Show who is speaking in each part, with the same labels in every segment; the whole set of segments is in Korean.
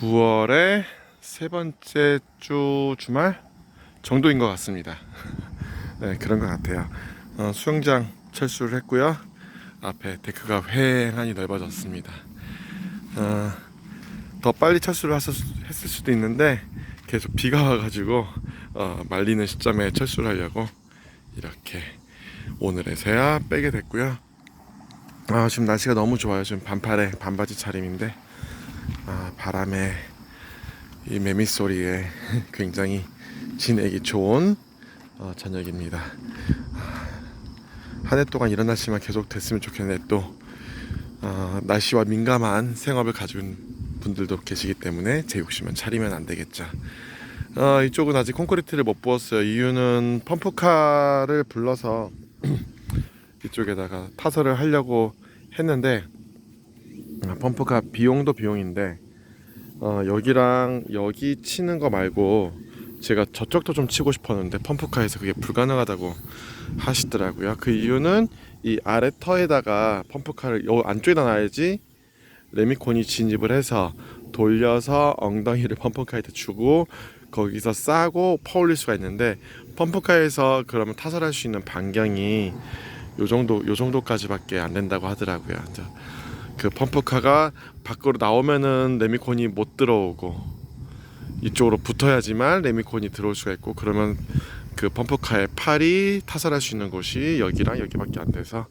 Speaker 1: 9월의 세 번째 주 주말 정도인 것 같습니다. 네, 그런 것 같아요. 어, 수영장 철수를 했고요. 앞에 데크가 휑하니 넓어졌습니다. 어, 더 빨리 철수를 하셨, 했을 수도 있는데 계속 비가 와가지고 어, 말리는 시점에 철수를 하려고 이렇게 오늘에서야 빼게 됐고요. 아, 지금 날씨가 너무 좋아요. 지금 반팔에 반바지 차림인데 아, 바람에 이 매미 소리에 굉장히 지내기 좋은 어, 저녁입니다. 한 해 동안 이런 날씨만 계속 됐으면 좋겠는데 또 어, 날씨와 민감한 생업을 가진 분들도 계시기 때문에 제 욕심은 차리면 안 되겠죠. 어, 이쪽은 아직 콘크리트를 못 부었어요. 이유는 펌프카를 불러서 이쪽에다가 타설을 하려고 했는데 아, 펌프카 비용도 비용인데 어, 여기랑 여기 치는 거 말고 제가 저쪽도 좀 치고 싶었는데 펌프카에서 그게 불가능하다고 하시더라고요. 그 이유는 이 아래 터에다가 펌프카를 요 안쪽에다 놔야지 레미콘이 진입을 해서 돌려서 엉덩이를 펌프카에다 주고 거기서 싸고 퍼올릴 수가 있는데 펌프카에서 그러면 타설할 수 있는 반경이 요 정도 요 정도까지밖에 안 된다고 하더라고요. 그 펌프카가 밖으로 나오면은 레미콘이 못 들어오고 이쪽으로 붙어야지만 레미콘이 들어올 수가 있고 그러면 그 펌프카의 팔이 타설할 수 있는 곳이 여기랑 여기밖에 안 돼서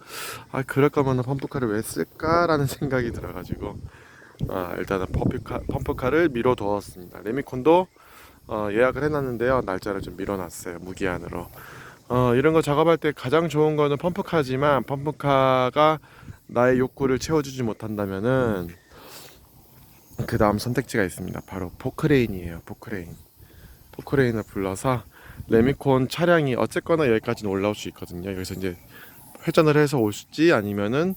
Speaker 1: 아 그럴 거면 펌프카를 왜 쓸까라는 생각이 들어가지고 아 일단은 펌프카, 펌프카를 미뤄 두었습니다. 레미콘도 어, 예약을 해놨는데요. 날짜를 좀 미뤄놨어요 무기한으로. 어, 이런 거 작업할 때 가장 좋은 거는 펌프카지만 펌프카가 나의 욕구를 채워주지 못한다면은 그 다음 선택지가 있습니다. 바로 포크레인이에요. 포크레인. 포크레인을 불러서 레미콘 차량이 어쨌거나 여기까지는 올라올 수 있거든요. 여기서 이제 회전을 해서 올지 아니면은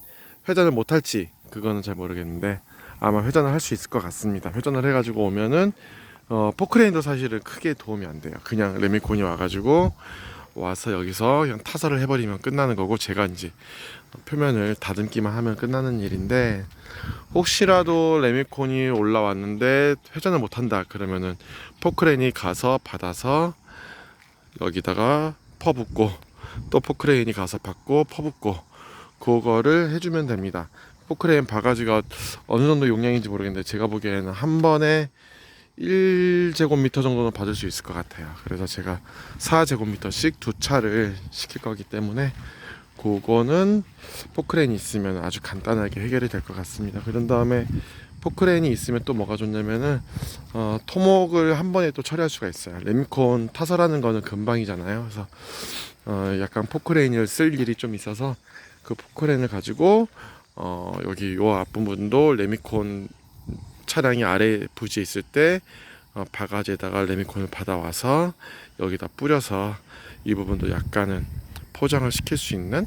Speaker 1: 회전을 못할지 그거는 잘 모르겠는데 아마 회전을 할 수 있을 것 같습니다. 회전을 해가지고 오면은 어, 포크레인도 사실은 크게 도움이 안 돼요. 그냥 레미콘이 와가지고 와서 여기서 그냥 타설을 해버리면 끝나는 거고 제가 이제 표면을 다듬기만 하면 끝나는 일인데 혹시라도 레미콘이 올라왔는데 회전을 못한다 그러면은 포크레인이 가서 받아서 여기다가 퍼붓고 또 포크레인이 가서 받고 퍼붓고 그거를 해주면 됩니다. 포크레인 바가지가 어느 정도 용량인지 모르겠는데 제가 보기에는 한 번에 1제곱미터 정도는 받을 수 있을 것 같아요. 그래서 제가 4제곱미터씩 두 차를 시킬 거기 때문에 그거는 포크레인이 있으면 아주 간단하게 해결이 될 것 같습니다. 그런 다음에 포크레인이 있으면 또 뭐가 좋냐면은 어, 토목을 한 번에 또 처리할 수가 있어요. 레미콘 타설하는 거는 금방이잖아요. 그래서 어, 약간 포크레인을 쓸 일이 좀 있어서 그 포크레인을 가지고 어, 여기 요 앞부분도 레미콘 차량이 아래 부지에 있을 때 어, 바가지에다가 레미콘을 받아와서 여기다 뿌려서 이 부분도 약간은 포장을 시킬 수 있는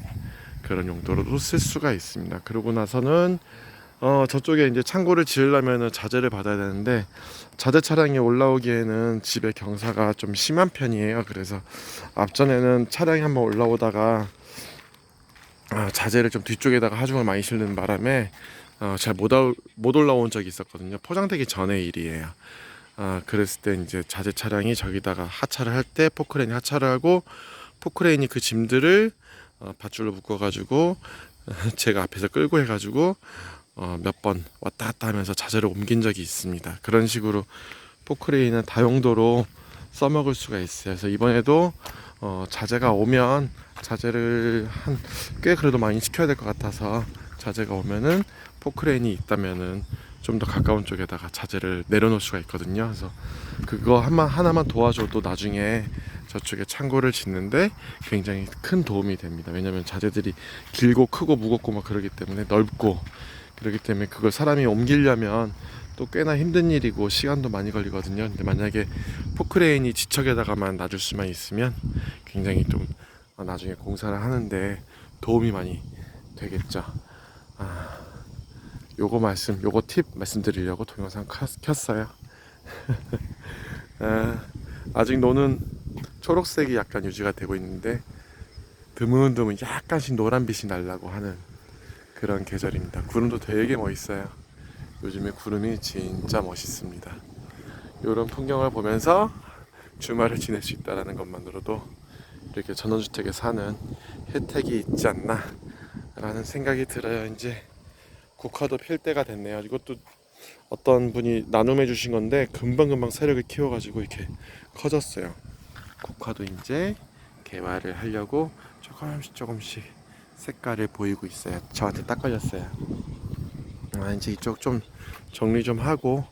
Speaker 1: 그런 용도로도 쓸 수가 있습니다. 그러고 나서는 어, 저쪽에 이제 창고를 지으려면은 자재를 받아야 되는데 자재 차량이 올라오기에는 집에 경사가 좀 심한 편이에요. 그래서 앞전에는 차량이 한번 올라오다가 아, 자재를 좀 뒤쪽에다가 하중을 많이 실는 바람에 어, 잘못 못 올라온 적이 있었거든요. 포장되기 전의 일이에요. 아, 그랬을 때 이제 자재 차량이 저기다가 하차를 할 때 포크레인이 하차를 하고 포크레인이 그 짐들을 어, 밧줄로 묶어가지고 제가 앞에서 끌고 해가지고 어, 몇 번 왔다 갔다 하면서 자재를 옮긴 적이 있습니다. 그런 식으로 포크레인은 다용도로 써먹을 수가 있어요. 그래서 이번에도 어, 자재가 오면 자재를 한 꽤 그래도 많이 시켜야 될 것 같아서 자재가 오면은 포크레인이 있다면은 좀 더 가까운 쪽에다가 자재를 내려놓을 수가 있거든요. 그래서 그거 한만 하나만 도와줘도 나중에 저쪽에 창고를 짓는데 굉장히 큰 도움이 됩니다. 왜냐하면 자재들이 길고 크고 무겁고 막 그러기 때문에 넓고 그렇기 때문에 그걸 사람이 옮기려면 또 꽤나 힘든 일이고 시간도 많이 걸리거든요. 근데 만약에 포크레인이 지척에다가만 놔줄 수만 있으면 굉장히 좀 어, 나중에 공사를 하는데 도움이 많이 되겠죠. 아, 요거 말씀, 요거 팁 말씀드리려고 동영상 켰- 켰어요. 아, 아직 노는 초록색이 약간 유지가 되고 있는데 드문드문 약간씩 노란빛이 날라고 하는 그런 계절입니다. 구름도 되게 멋있어요. 요즘에 구름이 진짜 멋있습니다. 이런 풍경을 보면서 주말을 지낼 수 있다는 것만으로도 이렇게 전원주택에 사는 혜택이 있지 않나 라는 생각이 들어요. 이제 국화도 필 때가 됐네요. 이것도 어떤 분이 나눔해 주신 건데 금방금방 세력을 키워가지고 이렇게 커졌어요. 국화도 이제 개화를 하려고 조금씩 조금씩 색깔을 보이고 있어요. 저한테 딱 걸렸어요. 아, 이제 이쪽 좀 정리 좀 하고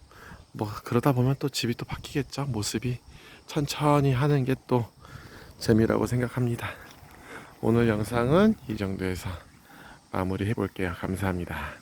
Speaker 1: 뭐 그러다 보면 또 집이 또 바뀌겠죠. 모습이 천천히 하는 게 또 재미라고 생각합니다. 오늘 영상은 이 정도에서 마무리 해볼게요. 감사합니다.